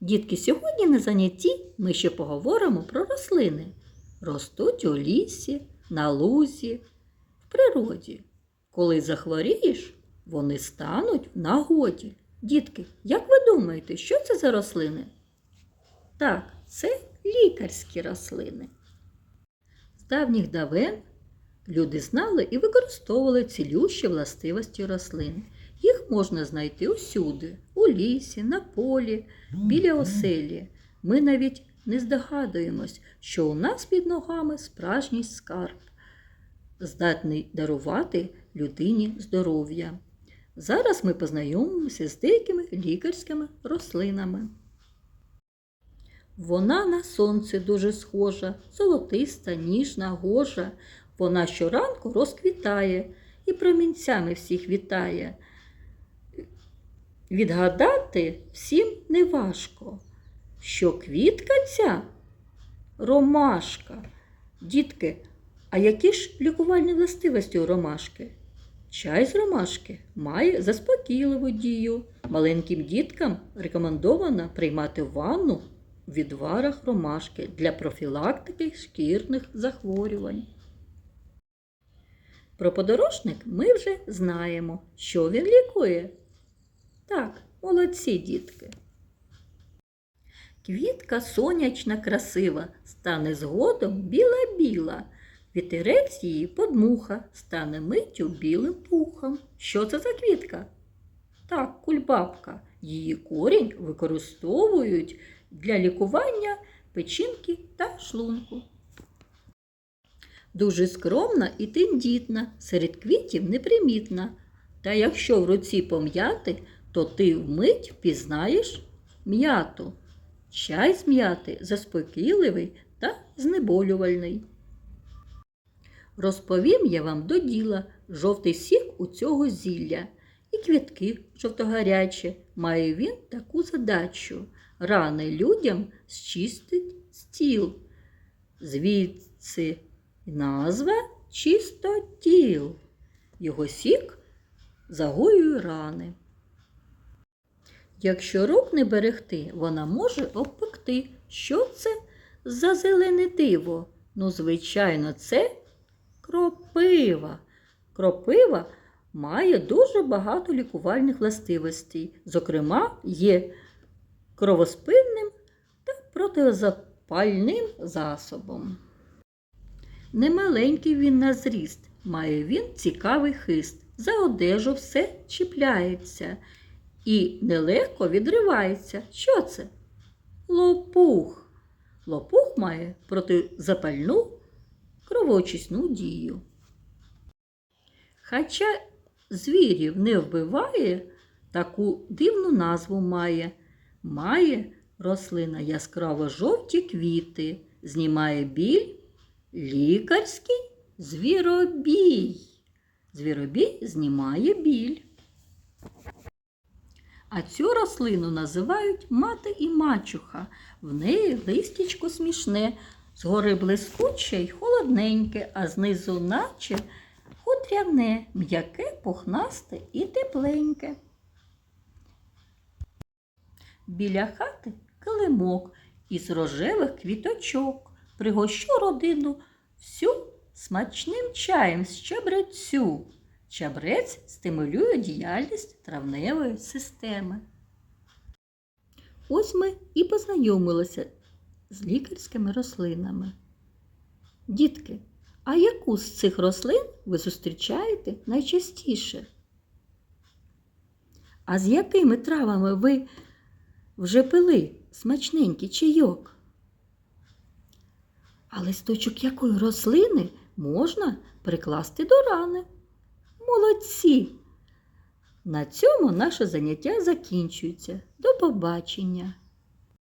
Дітки, сьогодні на занятті ми ще поговоримо про рослини. Ростуть у лісі, на лузі, в природі. Коли захворієш, вони стануть в нагоді. Дітки, як ви думаєте, що це за рослини? Так, це лікарські рослини. З давніх давен люди знали і використовували цілющі властивості рослин. Їх можна знайти усюди, у лісі, на полі, біля оселі. Ми навіть не здогадуємось, що у нас під ногами справжній скарб, здатний дарувати людині здоров'я. Зараз ми познайомимося з деякими лікарськими рослинами. Вона на сонце дуже схожа, золотиста, ніжна, гожа. Вона щоранку розквітає і промінцями всіх вітає. Відгадати всім неважко, що квітка ця ромашка. Дітки, а які ж лікувальні властивості у ромашки? Чай з ромашки має заспокійливу дію. Маленьким діткам рекомендовано приймати ванну в відварах ромашки для профілактики шкірних захворювань. Про подорожник ми вже знаємо, що він лікує. Так, молодці дітки. Квітка сонячна красива, стане згодом біла-біла. Вітерець її подмуха, стане миттю білим пухом. Що це за квітка? Так, кульбабка. Її корінь використовують для лікування печінки та шлунку. Дуже скромна і тендітна, серед квітів непримітна. Та якщо в руці пом'яти, то ти вмить впізнаєш м'яту. Чай з м'яти заспокійливий та знеболювальний. Розповім я вам до діла жовтий сік у цього зілля. І квітки жовтогарячі. Має він таку задачу. Рани людям зчистить стіл. Звідси назва чистотіл. Його сік загоює рани. Якщо рук не берегти, вона може обпекти. Що це за зелене диво? Ну, звичайно, це кропива. Кропива має дуже багато лікувальних властивостей. Зокрема, є кровоспинним та протизапальним засобом. Немаленький він на зріст, має він цікавий хист. За одежу все чіпляється і нелегко відривається. Що це? Лопух. Лопух має протизапальну кровоочисну дію. Хоча звірів не вбиває, таку дивну назву має. Має рослина яскраво жовті квіти, знімає біль, лікарський звіробій. Звіробій знімає біль. А цю рослину називають мати і мачуха. В неї листячко смішне, згори блискуче й холодненьке, а знизу наче хутряне, м'яке, пухнасте і тепленьке. Біля хати килимок із рожевих квіточок. Пригощу родину всю смачним чаєм з чабрецю. Чабрець стимулює діяльність травневої системи. Ось ми і познайомилися з лікарськими рослинами. Дітки, а яку з цих рослин ви зустрічаєте найчастіше? А з якими травами ви вже пили смачненький чайок? А листочок якої рослини можна прикласти до рани? Молодці! На цьому наше заняття закінчується. До побачення!